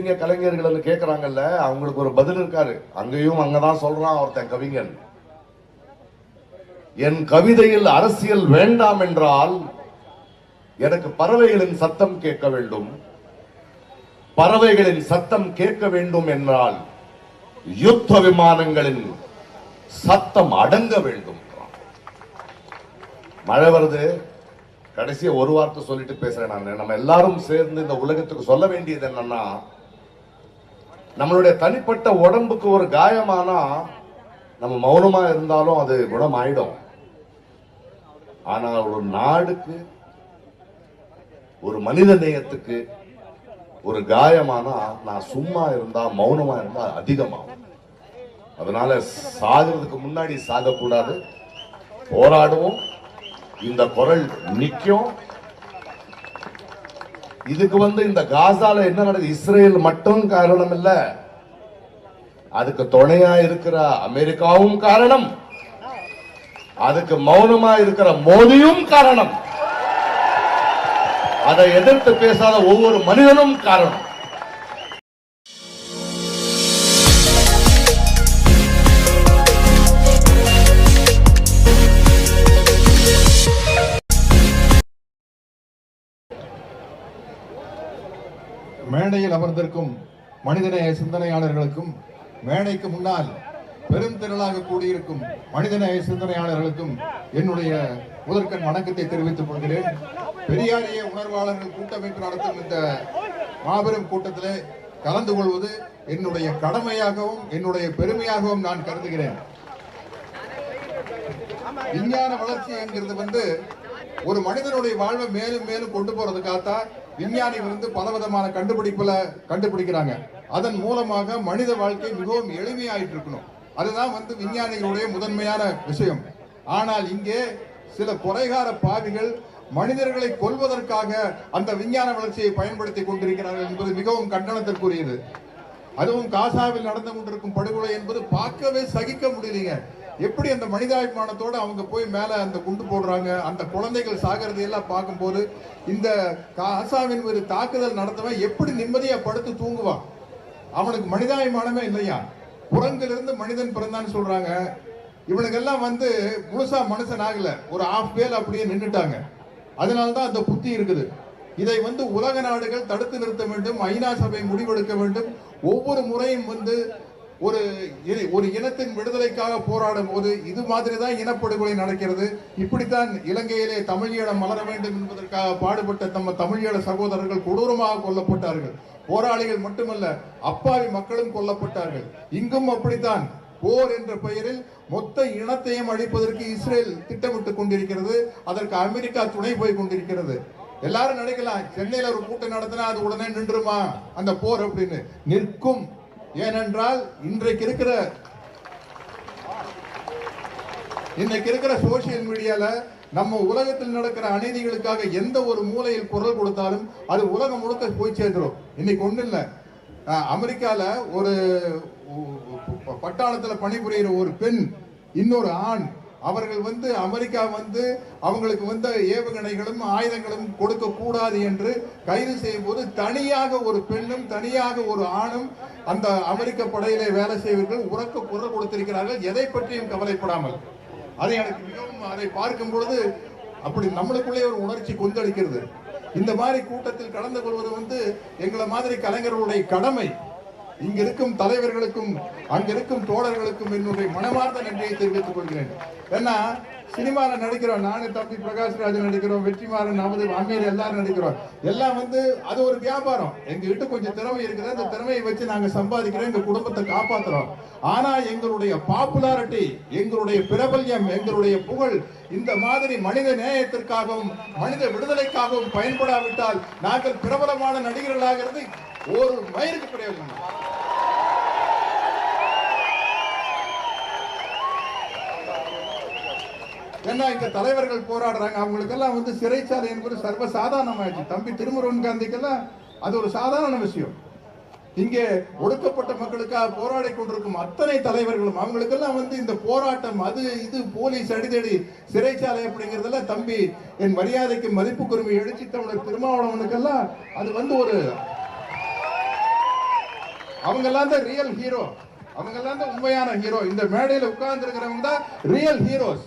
இங்க கலைஞர்கள் கேட்கறாங்கல்ல அவங்களுக்கு ஒரு பதில் இருக்காரு. அங்கேயும் அங்கதான் சொல்றான் ஒருத்தன் கவிஞன். என் கவிதையில் அரசியல் வேண்டாம் என்றால் எனக்கு பறவைகளின் சத்தம் கேட்க வேண்டும். பறவைகளின் சத்தம் கேட்க வேண்டும் என்றால் யுத்த விமானங்களின் சத்தம் அடங்க வேண்டும் மழை வருது. கடைசியா ஒரு வார்த்தை சொல்லிட்டு பேசுறேன் நான். நம்ம எல்லாரும் சேர்ந்து இந்த உலகத்துக்கு சொல்ல வேண்டியது என்னன்னா நம்மளுடைய தனிப்பட்ட உடம்புக்கு ஒரு காயமானா நம்ம மௌனமா இருந்தாலும் அது குணமாயிடும். ஆனா ஒரு நாடுக்கு ஒரு மனித நேயத்துக்கு ஒரு காயமானா நான் சும்மா இருந்தா மௌனமா இருந்தா அதிகமாகும். அதனால சாகிறதுக்கு முன்னாடி சாகக்கூடாது. போராடுவோம். இந்த குரல் நிற்கும். இதுக்கு வந்து இந்த காசால என்ன நடக்குது? இஸ்ரேல் மட்டும் காரணம் இல்ல அதுக்கு துணையா இருக்கிற அமெரிக்காவும் காரணம். அதுக்கு மௌனமா இருக்கிற மோதியும் காரணம். அதை எதிர்த்து பேசாத ஒவ்வொரு மனிதனும் காரணம். மேடையில் அமர்ந்திருக்கும் மனிதநேய சிந்தனையாளர்களுக்கும் மேடைக்கு முன்னால் பெருந்திரளாக கூடியிருக்கும் மனிதநேய சிந்தனையாளர்களுக்கும் என்னுடைய முதற்கண் வணக்கத்தை தெரிவித்துக் கொள்கிறேன். பெரியாரிய உணர்வாளர்கள் கூட்டமைப்பு நடத்தும் இந்த மாபெரும் கூட்டத்திலே கலந்து கொள்வது என்னுடைய கடமையாகவும் என்னுடைய பெருமையாகவும் நான் கருதுகிறேன். விஞ்ஞான வளர்ச்சி என்கிறது வந்து ஒரு மனிதனுடைய வாழ்வை மேலும் மேலும் கொண்டு போறதுக்காகத்தான் விஞ்ஞானிகள் வந்து பலவிதமான கண்டுபிடிப்புல கண்டுபிடிக்கிறாங்க. அதன் மூலமாக மனித வாழ்க்கை மிகவும் எளிமையாயிட்டு இருக்கணும். அதுதான் வந்து விஞ்ஞானிகளுடைய முதன்மையான விஷயம். ஆனால் இங்கே சில குறைகார பாவிகள் மனிதர்களை கொல்வதற்காக அந்த விஞ்ஞான வளர்ச்சியை பயன்படுத்தி கொண்டிருக்கிறார்கள் என்பது மிகவும் கண்டனத்திற்குரியது. அதுவும் காசாவில் நடந்து கொண்டிருக்கும் படுகொலை என்பது பார்க்கவே சகிக்க முடியலைங்க. எப்படி அந்த மனிதாபிமானத்தோடு அவங்க போய் மேலே அந்த குண்டு போடுறாங்க அந்த குழந்தைகள் சாகிறதையெல்லாம் எல்லாம் பார்க்கும்போது இந்த காசாவின் ஒரு தாக்குதல் நடத்தவன் எப்படி நிம்மதியாக படுத்து தூங்குவான்? அவனுக்கு மனிதாபிமானமே இல்லையா? குரங்கிலிருந்து மனிதன் பிறந்தான்னு சொல்கிறாங்க இவனுக்கெல்லாம் வந்து முழுசாக மனுஷன் ஆகலை. ஒரு ஆஃப் வேல் அப்படியே நின்னுட்டாங்க. அதனால்தான் அந்த புத்தி இருக்குது. இதை வந்து உலக நாடுகள் தடுத்து நிறுத்த வேண்டும் ஐநா சபை முடிவெடுக்க வேண்டும். ஒவ்வொரு முறையும் வந்து ஒரு ஒரு இனத்தின் விடுதலைக்காக போராடும் போது இது மாதிரி தான் இனப்படுகொலை நடக்கிறது. இப்படித்தான் இலங்கையிலே தமிழ் ஈழம் மலர வேண்டும் என்பதற்காக பாடுபட்ட நம்ம தமிழ் ஈழ சகோதரர்கள் கொடூரமாக கொல்லப்பட்டார்கள். போராளிகள் மட்டுமல்ல அப்பாவி மக்களும் கொல்லப்பட்டார்கள். இங்கும் அப்படித்தான். போர் என்ற பெயரில் மொத்த இனத்தையும் அழிப்பதற்கு இஸ்ரேல் திட்டமிட்டுக் கொண்டிருக்கிறது. அதற்கு அமெரிக்கா துணை போய் கொண்டிருக்கிறது. எல்லாரும் நினைக்கலாம் சென்னையில ஒரு கூட்டம் நடத்தினா அது உடனே நின்றுமா? அந்த போர் அப்படின்னு. நிற்கும். ஏனென்றால் இன்றைக்கு இருக்கிற இன்னைக்கு இருக்கிற சோசியல் மீடியால நம்ம உலகத்தில் நடக்கிற அநீதிகளுக்காக எந்த ஒரு மூலையில் குரல் கொடுத்தாலும் அது உலகம் முழுக்க போய் சேர்ந்துரும். இன்னைக்கு ஒண்ணு இல்லை. அமெரிக்கால ஒரு ப- பட்டாளத்துல பணிபுரிகிற ஒரு பெண் இன்னொரு ஆண் அவர்கள் வந்து அமெரிக்கா வந்து அவங்களுக்கு வந்த ஏவுகணைகளும் ஆயுதங்களும் கொடுக்க கூடாது என்று கைது செய்யும் போது தனியாக ஒரு பெண்ணும் தனியாக ஒரு ஆணும் அந்த அமெரிக்க படையிலே வேலை செய்வர்கள் உறக்க குரல் கொடுத்திருக்கிறார்கள். எதை பற்றியும் கவலைப்படாமல். அதை எனக்கு மிகவும் அதை பார்க்கும் பொழுது அப்படி நம்மளுக்குள்ளே ஒரு உணர்ச்சி கொந்தளிக்கிறது. இந்த மாதிரி கூட்டத்தில் கலந்து கொள்வது வந்து எங்களை மாதிரி கலைஞர்களுடைய கடமை. இங்கிருக்கும் தலைவர்களுக்கும் அங்கிருக்கும் தோழர்களுக்கும் என்னுடைய மனமார்ந்த நன்றியை தெரிவித்துக் கொள்கிறேன். ஏன்னா சினிமாவில் நடிக்கிறோம். நானும் தம்பி பிரகாஷ்ராஜ் நடிக்கிறோம் வெற்றிமாறன் நமது அமீர் எல்லாரும் நடிக்கிறோம். எல்லாம் வந்து அது ஒரு வியாபாரம். எங்க வீட்டு கொஞ்சம் திறமை இருக்குது. அந்த திறமையை வச்சு நாங்கள் சம்பாதிக்கிறோம். எங்க குடும்பத்தை காப்பாத்துறோம். ஆனா எங்களுடைய பாப்புலாரிட்டி எங்களுடைய பிரபல்யம் எங்களுடைய புகழ் இந்த மாதிரி மனித நேயத்திற்காகவும் மனித விடுதலைக்காகவும் பயன்படாவிட்டால் நாங்கள் பிரபலமான நடிகர்களாகிறது ஒரு மயிருக்கு பிரயோஜனம் ஏன்னா இங்க தலைவர்கள் போராடுறாங்க. அவங்களுக்கெல்லாம் வந்து சிறைச்சாலை என்பது சர்வ சாதாரணமாயிடுச்சு தம்பி திருமுருகன் காந்திக்கெல்லாம் அது ஒரு சாதாரண விஷயம். இங்கே ஒடுக்கப்பட்ட மக்களுக்காக போராடி கொண்டிருக்கும் அத்தனை தலைவர்களும் அவங்களுக்கெல்லாம் வந்து இந்த போராட்டம் அது இது போலீஸ் அடிதடி சிறைச்சாலை அப்படிங்கிறதெல்லாம் தம்பி என் மரியாதைக்கு மதிப்புக்குரிமை எழுச்சி தமிழர் திருமாவளவனுக்கெல்லாம் அது வந்து ஒரு அவங்க எல்லாம் தான் ரியல் ஹீரோ அவங்க எல்லாம் தான் உண்மையான ஹீரோ இந்த மேடையில உட்கார்ந்து இருக்கிறவங்க தான் ரியல் ஹீரோஸ்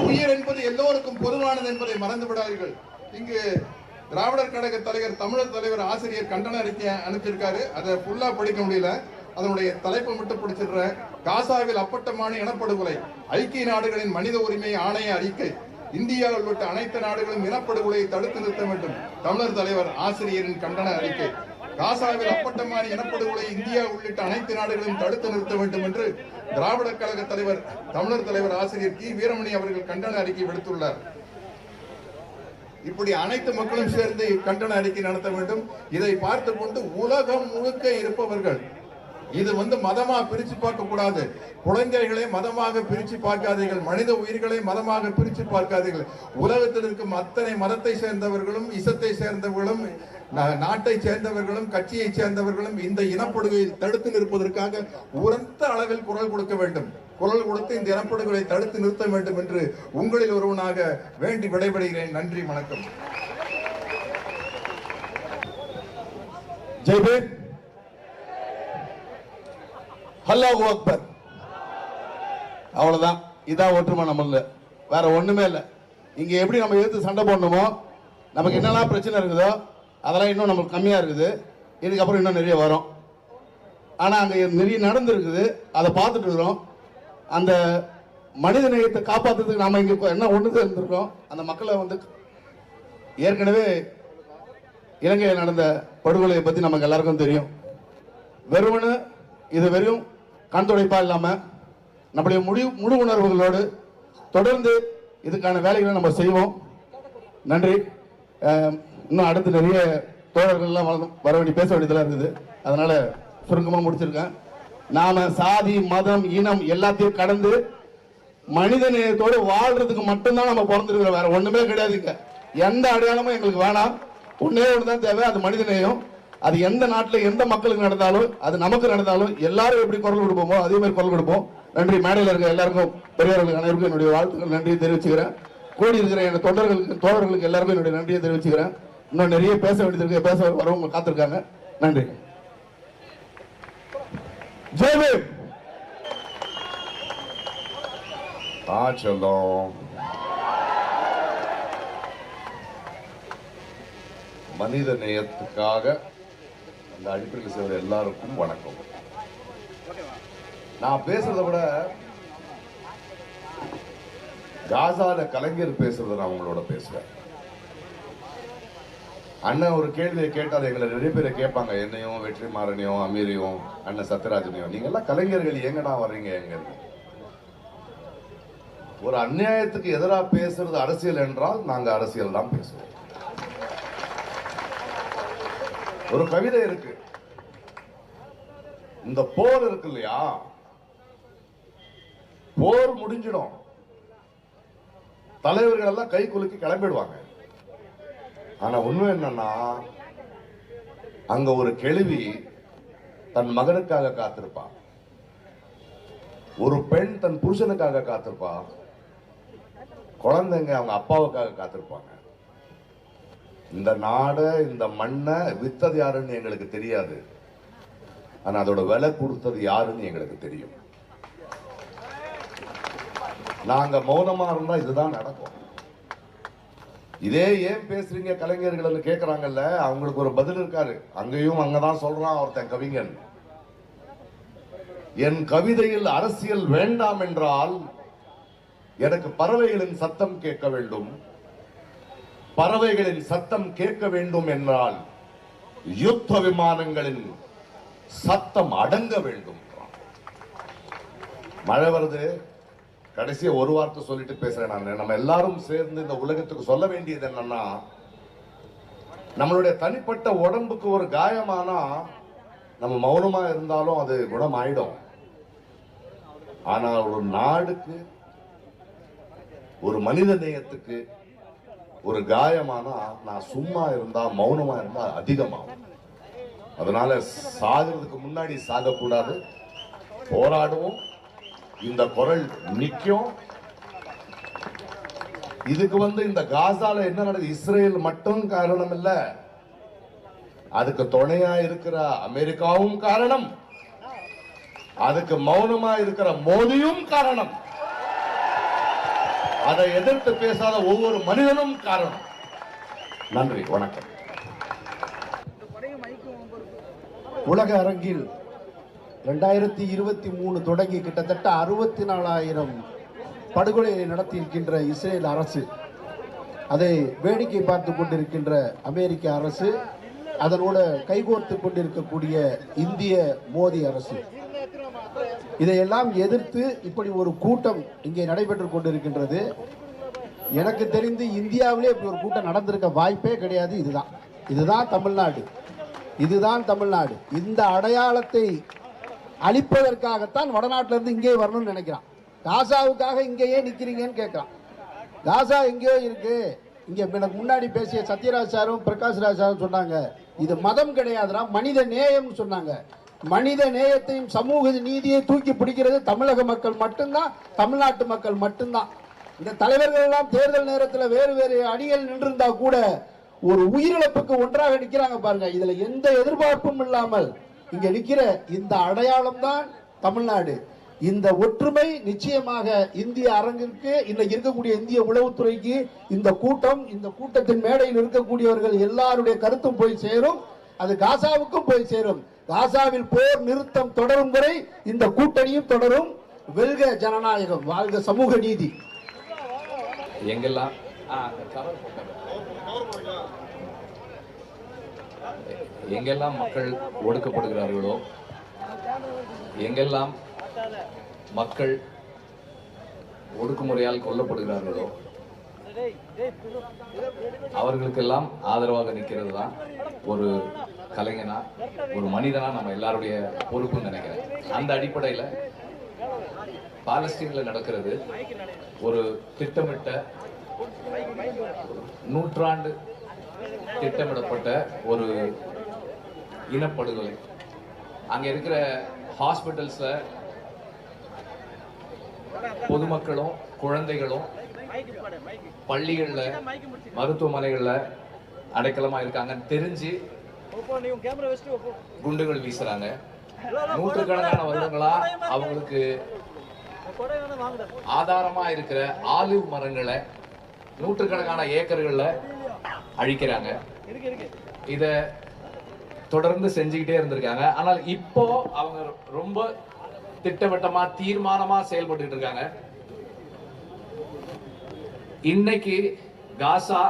உயிர் என்பது எல்லோருக்கும் பொதுவானது என்பதை மறந்து விடாதீர்கள். இங்கு திராவிடர் கழக தலைவர் தமிழர் தலைவர் ஆசிரியர் கண்டன அறிக்கை அனுப்பியிருக்காரு. அதை ஃபுல்லா படிக்க முடியல. அதனுடைய தலைப்பை மட்டும் பிடிச்சிடுறேன் காசாவில் அப்பட்டமான இனப்படுகொலை ஐக்கிய நாடுகளின் மனித உரிமை ஆணைய அறிக்கை இந்தியா உள்ளிட்ட அனைத்து நாடுகளும் இனப்படுகொலையை தடுத்து நிறுத்த வேண்டும். தமிழர் தலைவர் ஆசிரியரின் கண்டன அறிக்கை. காசாவில் அப்பட்டமான இனப்படுகொலை இந்தியா உள்ளிட்ட அனைத்து நாடுகளும் தடுத்து நிறுத்த வேண்டும் என்று திராவிட கழக தலைவர் தமிழர் தலைவர் ஆசிரியர் கி. வீரமணி அவர்கள் கண்டன அறிக்கை விடுத்துள்ளார். இப்படி அனைத்து மக்களும் சேர்ந்து கண்டன அறிக்கை நடத்த வேண்டும். இதை பார்த்து கொண்டு உலகம் முழுக்க இருப்பவர்கள் இது வந்து மதமா பிரிச்சு பார்க்க கூடாது. குழந்தைகளை மதமாக பிரிச்சு பார்க்காதீர்கள். மனித உயிர்களை மதமாக பிரிச்சு பார்க்காதீர்கள். உலகத்தில் இருக்கும் அத்தனை மதத்தை சேர்ந்தவர்களும் இசத்தை சேர்ந்தவர்களும் நாட்டை சேர்ந்தவர்களும் கட்சியை சேர்ந்தவர்களும் இந்த இனப்படுகையை தடுத்து நிற்பதற்காக உரத்த அளவில் குரல் கொடுக்க வேண்டும். குரல் கொடுத்து இந்த இனப்படுகொலை தடுத்து நிறுத்த வேண்டும் என்று உங்களில் ஒருவனாக வேண்டி விடைபெறுகிறேன். நன்றி வணக்கம். ஜெய்பீர். அல்லாஹ் அக்பர். அவ்வளவுதான். இதான் ஒற்றுமை நம்மள. வேற ஒண்ணுமே இல்லை. இங்க எப்படி நம்ம எதிர்த்து சண்டை போடணுமோ நமக்கு என்னெல்லாம் பிரச்சனை இருக்குதோ அதெல்லாம் இன்னும் நமக்கு கம்மியாக இருக்குது. இதுக்கப்புறம் இன்னும் நிறைய வரும். ஆனால் அங்கே நிறைய நடந்துருக்குது. அதை பார்த்துட்டு இருக்கிறோம். அந்த மனித நேயத்தை காப்பாற்றுறதுக்கு நாம் இங்கே என்ன ஒன்று இருந்திருக்கோம் அந்த மக்களை வந்து ஏற்கனவே இலங்கையில் நடந்த படுகொலையை பற்றி நமக்கு எல்லாருக்கும் தெரியும். வெறுமனு இது வெறும் கண் துடைப்பாக இல்லாமல் நம்முடைய முடி முழு உணர்வுகளோடு தொடர்ந்து இதுக்கான வேலைகளை நம்ம செய்வோம். நன்றி. இன்னும் அடுத்து நிறைய தோழர்கள்லாம் வர- வர வேண்டி பேச வேண்டியதெல்லாம் இருக்குது அதனால சுருங்கமாக முடிச்சிருக்கேன். நாம சாதி மதம் இனம் எல்லாத்தையும் கடந்து மனித நேயத்தோடு வாழ்றதுக்கு மட்டும்தான் நம்ம பிறந்திருக்கிறோம். வேற ஒண்ணுமே கிடையாதுங்க எந்த அடையாளமும் எங்களுக்கு வேணாம். ஒன்னே ஒன்று தான் தேவை. அது மனித நேயம். அது எந்த நாட்டில் எந்த மக்களுக்கு நடந்தாலும் அது நமக்கு நடந்தாலும் எல்லாரும் எப்படி குரல் கொடுப்போமோ அதே மாதிரி குரல் கொடுப்போம். நன்றி. மேடையில் இருக்க எல்லாருக்கும் பெரியவர்களுக்கு அனைவருக்கும் என்னுடைய வாழ்த்துக்கள் நன்றியை தெரிவிச்சுக்கிறேன். கூடியிருக்கிற என் தொண்டர்களுக்கு தோழர்களுக்கு எல்லாருக்கும் என்னுடைய நன்றியை தெரிவிச்சுக்கிறேன். இன்னும் நிறைய பேச வேண்டியது இருக்கு. பேச வரவங்க காத்திருக்காங்க. நன்றி. ஜெய்பீம் ஆ மனித நேயத்துக்காக அந்த அடிப்படையில் செய்கிற எல்லாருக்கும் வணக்கம். நான் பேசுறதை விட காசால கலைஞர் பேசுறத நான் உங்களோட பேசுறேன் அண்ணன் ஒரு கேள்வியை கேட்டால் எங்களை நிறைய பேரை கேட்பாங்க என்னையும் வெற்றிமாறனையும் அமீரையும் அண்ணன் சத்யராஜனையும். நீங்க எல்லாம் கலைஞர்கள் எங்கடா வர்றீங்க எங்க ஒரு அநியாயத்துக்கு எதிராக பேசுறது அரசியல் என்றால் நாங்க அரசியல் தான் பேசுவோம். ஒரு கவிதை இருக்கு. இந்த போர் இருக்கு இல்லையா? போர் முடிஞ்சிடும். தலைவர்கள் எல்லாம் கை குலுக்கி கிளம்பிடுவாங்க. ஆனா உண்மை என்னன்னா அங்க ஒரு கேள்வி தன் மகனுக்காக காத்திருப்பா. ஒரு பெண் தன் புருஷனுக்காக காத்திருப்பா. குழந்தைங்க அவங்க அப்பாவுக்காக காத்திருப்பாங்க. இந்த நாடை இந்த மண்ணை வித்தது யாருன்னு எங்களுக்கு தெரியாது. ஆனா அதோட விலை கொடுத்தது யாருன்னு எங்களுக்கு தெரியும். நாங்க மௌனமா இருந்தா இதுதான் நடக்கும். இதே ஏன் பேசுறீங்க கலைஞர்கள் கேட்குறாங்கல்ல அவங்களுக்கு ஒரு பதில் இருக்காரு அங்கேயும் அங்கதான் சொல்றான் ஒருத்தன் கவிஞன். என் கவிதையில் அரசியல் வேண்டாம் என்றால் எனக்கு பறவைகளின் சத்தம் கேட்க வேண்டும். பறவைகளின் சத்தம் கேட்க வேண்டும் என்றால் யுத்த விமானங்களின் சத்தம் அடங்க வேண்டும். மழை வருது. கடைசியாக ஒரு வார்த்தை சொல்லிட்டு பேசுகிறேன் நான். நம்ம எல்லாரும் சேர்ந்து இந்த உலகத்துக்கு சொல்ல வேண்டியது என்னன்னா நம்மளுடைய தனிப்பட்ட உடம்புக்கு ஒரு காயமானா நம்ம மௌனமாக இருந்தாலும் அது குணமாயிடும். ஆனால் ஒரு நாடுக்கு ஒரு மனித நேயத்துக்கு ஒரு காயமானா நான் சும்மா இருந்தா மௌனமா இருந்தா அதிகமாகும். அதனால சாகிறதுக்கு முன்னாடி சாகக்கூடாது. போராடுவோம். இந்த குரல் நிற்கும் இதுக்கு வந்து இந்த காசால என்ன நடக்குது? இஸ்ரேல் மட்டும் காரணம் இல்ல அதுக்கு துணையா இருக்கிற அமெரிக்காவும் காரணம். அதுக்கு மௌனமா இருக்கிற மோதியும் காரணம். அதை எதிர்த்து பேசாத ஒவ்வொரு மனிதனும் காரணம். நன்றி வணக்கம். உலக அரங்கில் ரெண்டாயிரத்தி இருபத்தி மூணு தொடங்கி கிட்டத்தட்ட அறுபத்தி நாலாயிரம் படுகொலையை நடத்தியிருக்கின்ற இஸ்ரேல் அரசு அதை வேடிக்கை பார்த்து கொண்டிருக்கின்ற அமெரிக்க அரசு அதனோட கைகோர்த்து கொண்டிருக்கக்கூடிய இந்திய மோடி அரசு. இதையெல்லாம் எதிர்த்து இப்படி ஒரு கூட்டம் இங்கே நடைபெற்று கொண்டிருக்கின்றது. எனக்கு தெரிந்து இந்தியாவிலே இப்படி ஒரு கூட்டம் நடந்திருக்க வாய்ப்பே கிடையாது. இதுதான். இதுதான் தமிழ்நாடு. இதுதான் தமிழ்நாடு. இந்த அடையாளத்தை அழிப்பதற்காகத்தான் வடநாட்டில இருந்து இங்கே வரணும்னு நினைக்கிறான். காசாவுக்காக இங்கேயே நிக்கிறீங்கன்னு கேட்கிறான். காசா எங்கேயோ இருக்கு. இங்க எனக்கு முன்னாடி பேசிய சத்யராஜ் சாரும் பிரகாஷ் ராஜ் சாரும் சொன்னாங்க இது மதம் கிடையாதுரா மனித நேயம்னு சொன்னாங்க. மனித நேயத்தையும் சமூக நீதியை தூக்கி பிடிக்கிறது தமிழக மக்கள் மட்டும்தான் தமிழ்நாட்டு மக்கள் மட்டும்தான். இந்த தலைவர்கள் எல்லாம் தேர்தல் நேரத்தில் வேறு வேறு அணிகள் நின்றிருந்தா கூட ஒரு உயிரிழப்புக்கு ஒன்றாக நிற்கிறாங்க பாருங்க. இதுல எந்த எதிர்பார்ப்பும் இல்லாமல் இங்க இருக்கிற இந்த அடையாளம் தான் தமிழ்நாடு. இந்த ஒற்றுமை நிச்சயமாக இந்திய அரங்கிற்கு இன்னைக்கு இருக்கக்கூடிய இந்திய உளவுத்துறைக்கு இந்த கூட்டம் இந்த கூட்டத்தின் மேடையில் இருக்கக்கூடியவர்கள் எல்லாருடைய கருத்தும் போய் சேரும். அது காசாவுக்கும் போய் சேரும். காசாவில் போர் நிறுத்தம் தொடரும் வரை இந்த கூட்டணியும் தொடரும். வெல்க ஜனநாயகம் வாழ்க சமூக நீதி. எங்கெல்லாம்? எங்கெல்லாம் மக்கள் ஒடுக்கப்படுகிறார்களோ எங்கெல்லாம் மக்கள் ஒடுக்குமுறையால் கொல்லப்படுகிறார்களோ அவர்களுக்கெல்லாம் ஆதரவாக நிற்கிறது தான் ஒரு கலைஞனா ஒரு மனிதனா நம்ம எல்லாருடைய பொறுப்புன்னு நினைக்கிறேன். அந்த அடிப்படையில் பாலஸ்தீன்ல நடக்கிறது ஒரு திட்டமிட்ட நூற்றாண்டு திட்டமிடப்பட்ட ஒரு இனப்படுகொலை. அங்க இருக்கிற ஹாஸ்பிட்டல்ஸில் பொதுமக்களும் குழந்தைகளும் பள்ளிகள்ல மருத்துவமனைகள்ல அடைக்கலமா இருக்காங்கன்னு தெரிஞ்சு குண்டுகள் வீசுறாங்க. நூற்றுக்கணக்கான வருடங்களா அவங்களுக்கு ஆதாரமா இருக்கிற ஆலிவ் மரங்களை நூற்றுக்கணக்கான ஏக்கர்கள்ல அழிக்கிறாங்க. இத தொடர்ந்து செஞ்சுக்கிட்டே இருந்திருக்காங்க. ஆனால் இப்போ அவங்க ரொம்ப திட்டவட்டமா தீர்மானமா செயல்பட்டு இருக்காங்க. இன்னைக்கு காசா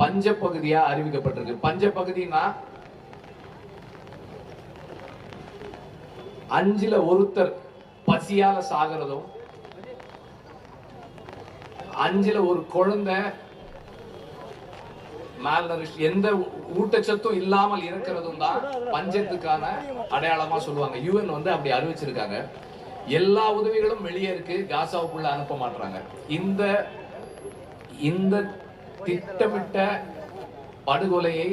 பஞ்ச பகுதியா அறிவிக்கப்பட்டிருக்கு. பஞ்ச பகுதினா அஞ்சுல ஒருத்தர் பசியால சாகிறதும் அஞ்சுல ஒரு குழந்தை malnourished எந்த ஊட்டச்சத்தும் இல்லாமல் இருக்கிறதும் தான் பஞ்சத்துக்கான அடையாளமா சொல்லுவாங்க. யூஎன் வந்து அப்படி அறிவிச்சிருக்காங்க. எல்லா உதவிகளும் வெளியே இருக்கு. காசாவுக்குள்ள அனுப்ப மாட்டாங்க இந்த இந்த திட்டமிட்ட படுகொலையை